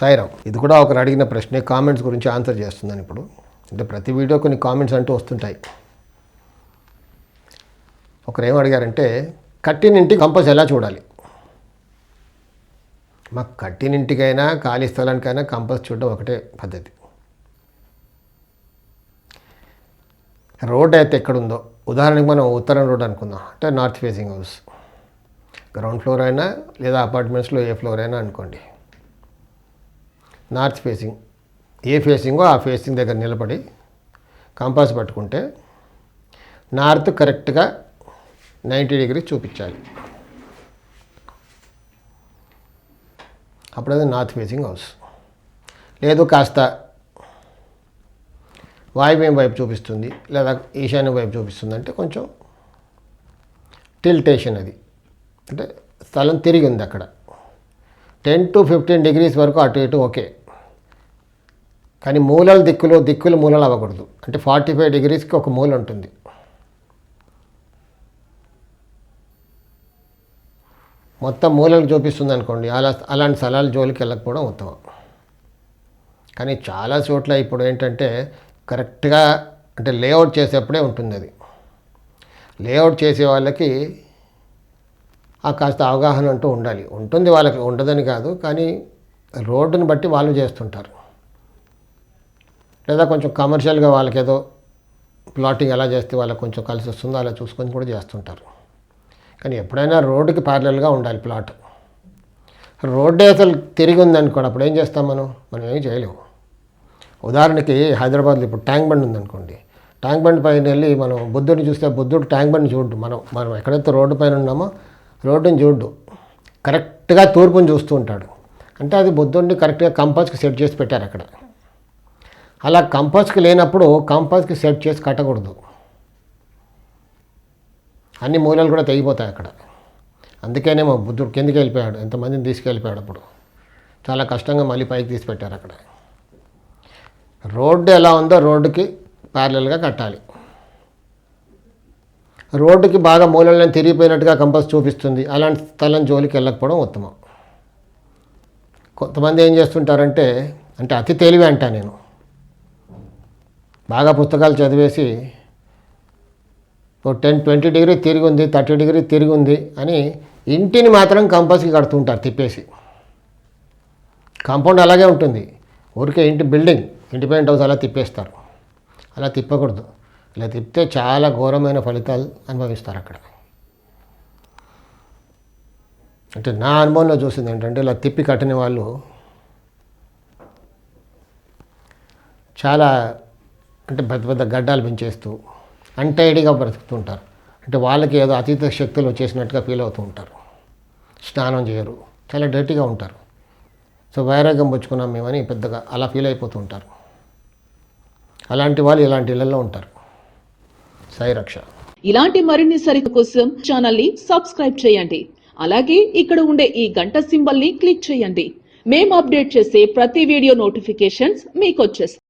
సాయిరామ్ ఇది కూడా ఒకరు అడిగిన ప్రశ్నే కామెంట్స్ గురించి ఆన్సర్ చేస్తున్నాను ఇప్పుడు. అంటే ప్రతి వీడియో కొన్ని కామెంట్స్ అంటూ వస్తుంటాయి. ఒకరు ఏం అడిగారంటే కట్టినింటి కంపల్స్ ఎలా చూడాలి? మాకు కట్టినింటికైనా ఖాళీ స్థలానికైనా కంపల్స్ చూడడం ఒకటే పద్ధతి. రోడ్ అయితే ఎక్కడుందో? ఉదాహరణకి మనం ఉత్తరం రోడ్ అనుకుందాం. అంటే north facing house. Ground floor అయినా లేదా అపార్ట్మెంట్స్లో ఏ ఫ్లోర్ అయినా అనుకోండి. నార్త్ ఫేసింగ్ ఏ ఫేసింగో ఆ ఫేసింగ్ దగ్గర నిలబడి కంపాస్ పట్టుకుంటే నార్త్ కరెక్ట్గా నైంటీ డిగ్రీ చూపించాలి. అప్పుడది నార్త్ ఫేసింగ్ హౌస్. లేదు కాస్త వాయువ్యం వైపు చూపిస్తుంది లేదా ఈశాన్యం వైపు చూపిస్తుంది అంటే కొంచెం టిల్టేషన్ అది. అంటే స్థలం తిరిగి ఉంది అక్కడ. టెన్ టు ఫిఫ్టీన్ డిగ్రీస్ వరకు అటు ఇటు ఓకే. కానీ మూలల దిక్కులు దిక్కులు మూలలు అవ్వకూడదు. అంటే ఫార్టీ ఫైవ్ డిగ్రీస్కి ఒక మూల ఉంటుంది. మొత్తం మూలలు చూపిస్తుంది అనుకోండి. అలా అలాంటి స్థలాల జోలికి వెళ్ళకపోవడం ఉత్తమం. కానీ చాలా చోట్ల ఇప్పుడు ఏంటంటే కరెక్ట్గా అంటే లేఅవుట్ చేసేప్పుడే ఉంటుంది అది. లేఅవుట్ చేసే వాళ్ళకి ఆ కాస్త అవగాహన అంటూ ఉండాలి. ఉంటుంది వాళ్ళకి ఉండదని కాదు. కానీ రోడ్డుని బట్టి వాళ్ళు చేస్తుంటారు. లేదా కొంచెం కమర్షియల్గా వాళ్ళకి ఏదో ప్లాటింగ్ ఎలా చేస్తే వాళ్ళకి కొంచెం కలిసి వస్తుందో అలా చూసుకొని కూడా చేస్తుంటారు. కానీ ఎప్పుడైనా రోడ్డుకి ప్యారలల్గా ఉండాలి ప్లాట్ రోడ్డే అసలు తిరిగి ఉందనుకోండి అప్పుడు ఏం చేస్తాం మనం? మనం ఏం చేయలేము ఉదాహరణకి హైదరాబాద్లో ఇప్పుడు ట్యాంక్ బండ్ ఉందనుకోండి. ట్యాంక్ బండ్ పైన వెళ్ళి మనం బుద్ధుడిని చూస్తే బుద్ధుడు ట్యాంక్ బండ్ చూడు మనం మనం ఎక్కడైతే రోడ్డు పైన ఉన్నామో రోడ్డుని చూడు కరెక్ట్గా తూర్పుని చూస్తూ ఉంటాడు. అంటే అది బుద్ధుడిని కరెక్ట్గా కంపాస్కి సెట్ చేసి పెట్టారు అక్కడ. అలా కంపాస్కి లేనప్పుడు కంపాస్కి సెట్ చేసి కట్టకూడదు. అన్ని మూలలు కూడా తెగిపోతాయి అక్కడ. అందుకేనేమో బుద్ధుడు కిందికి వెళ్ళిపోయాడు ఎంతమందిని తీసుకెళ్ళిపోయాడు అప్పుడు. చాలా కష్టంగా మళ్ళీ పైకి తీసిపెట్టారు అక్కడ. రోడ్డు ఎలా ఉందో రోడ్డుకి ప్యారలల్గా కట్టాలి. రోడ్డుకి బాగా మూలలను తిరిగిపోయినట్టుగా కంపస్ చూపిస్తుంది. అలాంటి స్థలం జోలికి వెళ్ళకపోవడం ఉత్తమం. కొంతమంది ఏం చేస్తుంటారంటే అంటే అతి తెలివి అంటా నేను. బాగా పుస్తకాలు చదివేసి ఓ టెన్ ట్వంటీ డిగ్రీ తిరిగి ఉంది థర్టీ డిగ్రీ తిరిగి ఉంది అని ఇంటిని మాత్రం కంపల్సరీ కడుతుంటారు తిప్పేసి. కాంపౌండ్ అలాగే ఉంటుంది. ఊరికే ఇంటి బిల్డింగ్ ఇండిపెండెంట్ హౌస్ అలా తిప్పేస్తారు. అలా తిప్పకూడదు. ఇలా తిప్పితే చాలా ఘోరమైన ఫలితాలు అనుభవిస్తారు అక్కడ. అంటే నా అనుభవంలో చూసింది ఏంటంటే ఇలా తిప్పి కట్టిన వాళ్ళు చాలా అంటే పెద్ద పెద్ద గడ్డాలు పెంచేస్తూ అన్టైడీగా బ్రతుకుతుంటారు అంటే వాళ్ళకి ఏదో అతీత శక్తులు వచ్చేసినట్టుగా ఫీల్ అవుతూ ఉంటారు. స్నానం చేయరు. చాలా డర్టీగా ఉంటారు. సో వైరాగ్యం పుచ్చుకున్నాం మేమని పెద్దగా అలా ఫీల్ అయిపోతూ ఉంటారు. అలాంటి వాళ్ళు ఇలాంటి ఇళ్ళలో ఉంటారు. సైరక్ష రక్ష. ఇలాంటి మరిన్ని సరికు కోసం ఛానల్ని సబ్స్క్రైబ్ చేయండి. అలాగే ఇక్కడ ఉండే ఈ గంట సింబల్ని క్లిక్ చేయండి. మేము అప్డేట్ చేసే ప్రతి వీడియో నోటిఫికేషన్స్ మీకు వచ్చేస్తాయి.